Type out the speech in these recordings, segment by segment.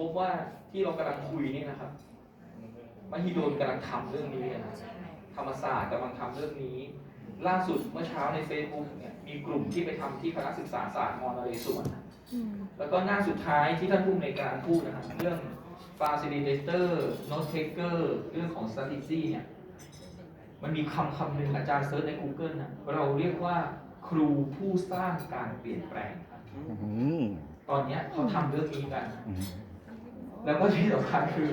พบว่าที่เรากำลังคุยนี่นะครับมหิดลกำลังทำเรื่องนี้นะธรรมศาสตร์กำลังทำเรื่องนี้ ล่าสุดเมื่อเช้าใน Facebook เนี่ยมีกลุ่มที่ไปทำที่คณะศึกษาศาสตร์มอนเรศวรอืมแล้วก็หน้าสุดท้ายที่ท่านผู้ในวยการพูดนะครับเรื่อง facilitator note taker เรื่องของ strategy เนี่ยมันมีคำคำหนึ่งอาจารย์เซิร์ชใน Google นะเราเรียกว่าครูผู้สร้างการเปลี่ยนแปลงครับอืมตอนเนี้ยเขาทำเรื่องนี้กันอืม แล้วก็ที่สำคัญคือ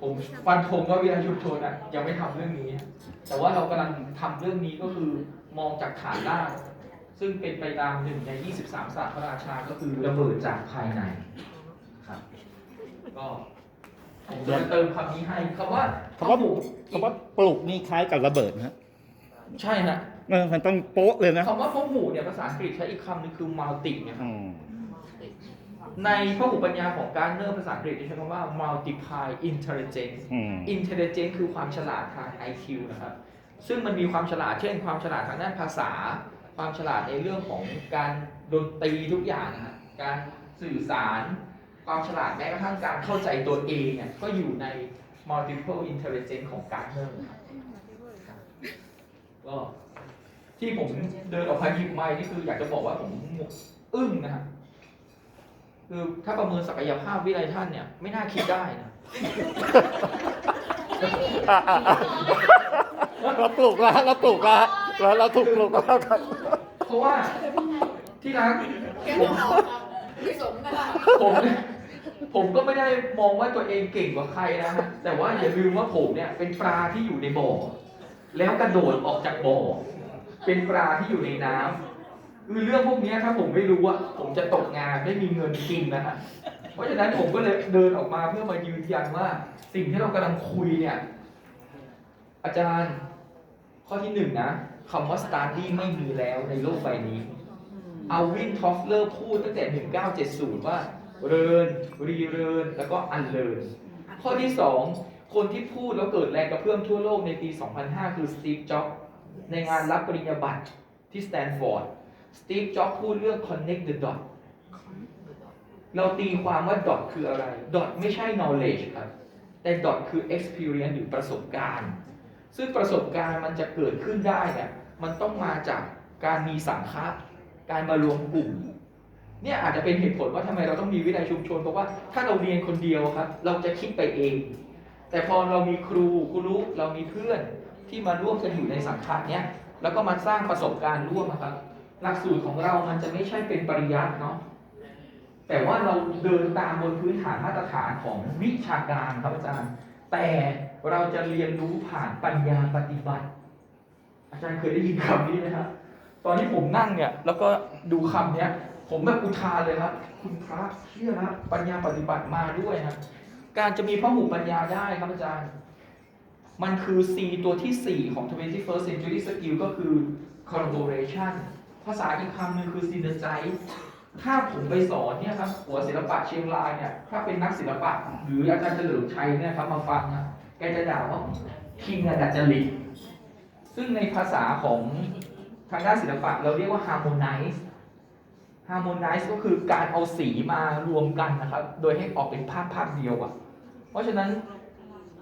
ผมฟันธงว่าวิทยาชุมชนอะยังไม่ทำเรื่องนี้ แต่ว่าเรากำลังทำเรื่องนี้ก็คือมองจากฐานล่างซึ่งเป็นไปตามหนึ่งใน 23ศาสตร์พระราชาก็คือระเบิดจากภายในครับ ก็ผมจะเติมคำนี้ให้คำว่าคำว่าคำว่าปลุกนี่คล้ายกับระเบิดนะฮะใช่ฮะเออมันต้องโป๊ะเลยนะคำว่าพหูเนี่ยภาษาอังกฤษใช้อีกคำหนึงคือ multi เนี่ยครับอืม ในพหูปัญญาของการเนอร์ภาษาอังกฤษจะใช้คำว่า multiply intelligence อืม intelligence คือความฉลาดทาง IQ นะครับ ซึ่งมันมีความฉลาด เช่น ความฉลาดทางด้านภาษา ความฉลาดในเรื่องของการดนตรีทุกอย่างนะฮะการสื่อสาร ความฉลาดแม้กระทั่งการเข้าใจตัวเองเนี่ย ก็อยู่ใน multiple intelligence ของการเนอร์ครับก็ที่ผมเดินออกมาหยิบไม้นี่คืออยากจะบอกว่าผมอึ้งนะครับ คือถ้าประเมินศักยภาพวิไลท่านเนี่ย ไม่น่าคิดได้นะอะอะอะเราปลุกแล้วเราปลุกแล้วเราเราถูกปลุกแล้วครับเพราะว่าที่ร้านแก้ผมไม่ออกครับไม่สมนะคะผมเนี่ยผมก็ไม่ได้มองว่าตัวเองเก่งกว่าใครนะฮะแต่ว่าอย่าลืมว่าผมเนี่ย เป็นปลาที่อยู่ในบ่อ แล้วกระโดดออกจากบ่อ เป็นปลาที่อยู่ในน้ำ คือเรื่องพวกนี้ยถ้าผมไม่รู้อะผมจะตกงานไม่มีเงินกินนะฮะเพราะฉะนั้นผมก็เลยเดินออกมาเพื่อมายืนยันว่า สิ่งที่เรากำลังคุยเนี่ย อาจารย์ข้อที่หนึ่งนะคำว่า study ไม่มีแล้วในโลกใบนี้ เอาวินทอฟเลอร์พูดตั้งแต่ 1970 ว่า เรินรีเรินแล้วก็อันเรินข้อที่2คนที่พูดแล้วเกิดแรงกระเพื่อมทั่วโลกในปี 2005 คือสตีฟจ็อบในงานรับปริญญาบัตรที่สแตนฟอร์ด สตีฟ จ็อบส์พูดเรื่อง connect the dot เราตีความว่า dot คืออะไร dot ไม่ใช่ knowledge ครับ แต่ dot คือ experience หรือประสบการณ์ ซึ่งประสบการณ์มันจะเกิดขึ้นได้เนี่ย มันต้องมาจากการมีสังฆะการมารวมกลุ่ม เนี่ยอาจจะเป็นเหตุผลว่าทำไมเราต้องมีวินัยชุมชน เพราะว่าถ้าเราเรียนคนเดียวครับ เราจะคิดไปเอง แต่พอเรามีครูครูรู้เรามีเพื่อนที่มาร่วมกันอยู่ในสังฆะเนี่ยแล้วก็มาสร้างประสบการณ์ร่วมนะครับ หลักสูตรของเรามันจะไม่ใช่เป็นปริยัติเนาะแต่ว่าเราเดินตามบนพื้นฐานมาตรฐานของวิชาการครับอาจารย์ แต่เราจะเรียนรู้ผ่านปัญญาปฏิบัติ อาจารย์เคยได้ยินคำนี้ไหมครับตอนที่ผมนั่งเนี่ย แล้วก็ดูคำเนี้ย ผมแบบอุทานเลยครับ คุณพระเชื่อนะปัญญาปฏิบัติมาด้วยนะการจะมีพหูปัญญาได้ครับอาจารย์ มันคือ C ตัวที่ 4 ของ 21st century skill ก็คือ collaboration ภาษาอีกคำหนึ่งคือ synergize ถ้าผมไปสอนเนี่ยครับหัวศิลปะเชียงรายเนี่ย ถ้าเป็นนักศิลปะ หรืออาจารย์เฉลิมชัยเนี่ยครับมาฟังนะแกจะด่าว่าคิงอะดัดจริตซึ่งในภาษาของทางด้านศิลปะเราเรียกว่า harmonize harmonize ก็คือการเอาสีมารวมกันนะครับ โดยให้ออกเป็นภาพภาพเดียวอะเพราะฉะนั้น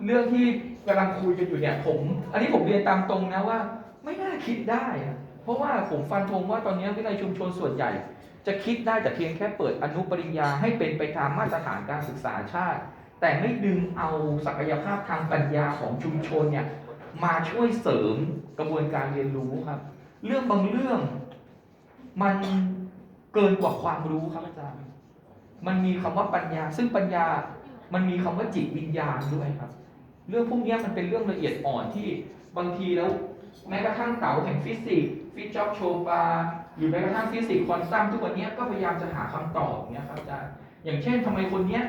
เรื่องที่กำลังคุยกันอยู่เนี่ยผม อันนี้ผมเรียนตามตรงนะว่า ไม่น่าคิดได้อะ เพราะว่าผมฟันธงว่าตอนนี้วิทยาชุมชนส่วนใหญ่ จะคิดได้แต่เพียงแค่เปิดอนุปริญญาให้เป็นไปตามมาตรฐานการศึกษาชาติ แต่ไม่ดึงเอาศักยภาพทางปัญญาของชุมชนเนี่ยมาช่วยเสริมกระบวนการเรียนรู้ครับ เรื่องบางเรื่องมันเกินกว่าความรู้ครับอาจารย์ มันมีคำว่าปัญญา ซึ่งปัญญามันมีคำว่าจิตวิญญาณด้วยครับ เรื่องพวกนี้มันเป็นเรื่องละเอียดอ่อนที่บางทีแล้ว แม้กระทั่งเต๋าแห่งฟิสิกส์ฟิจ็อบโชปาหรือแม้กระทั่งฟิสิกส์ควอนตัมทุกวันนี้ก็พยายามจะหาคำตอบเนี้ยครับอาจารย์อย่างเช่นทำไมคนเนี้ย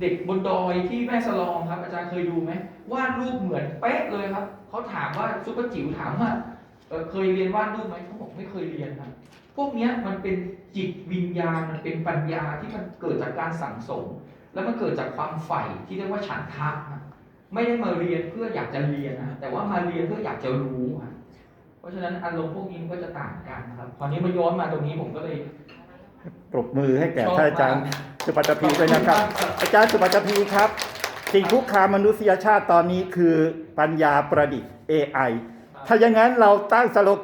เด็กบนดอยที่แม่สลองครับ อาจารย์เคยดูไหมวาดรูปเหมือนเป๊ะเลยครับเขาถามว่าซุปเปอร์จิ๋วถามว่าเเคยเรียนวาดรูปไหมเขาบอกไม่เคยเรียนครับพวกเนี้ยมันเป็นจิตวิญญาณมันเป็นปัญญาที่มันเกิดจากการสั่งสม แล้วมันเกิดจากความใฝ่ที่เรียกว่าฉันทะนะ ไม่ได้มาเรียนเพื่ออยากจะเรียนนะแต่ว่ามาเรียนเพื่ออยากจะรู้อะเพราะฉะนั้นอารมณ์พวกนี้มันก็จะต่างกันนะครับคราวนี้มาย้อนมาตรงนี้ผมก็เลยปรบมือให้แก่ท่านอาจารย์สุปัตตพีด้วยนะครับ อาจารย์สุปัตตพีครับ สิ่งคุกคามมนุษยชาติตอนนี้คือปัญญาประดิษฐ์ AI ถ้าอย่างนั้นเราตั้งสโลแกน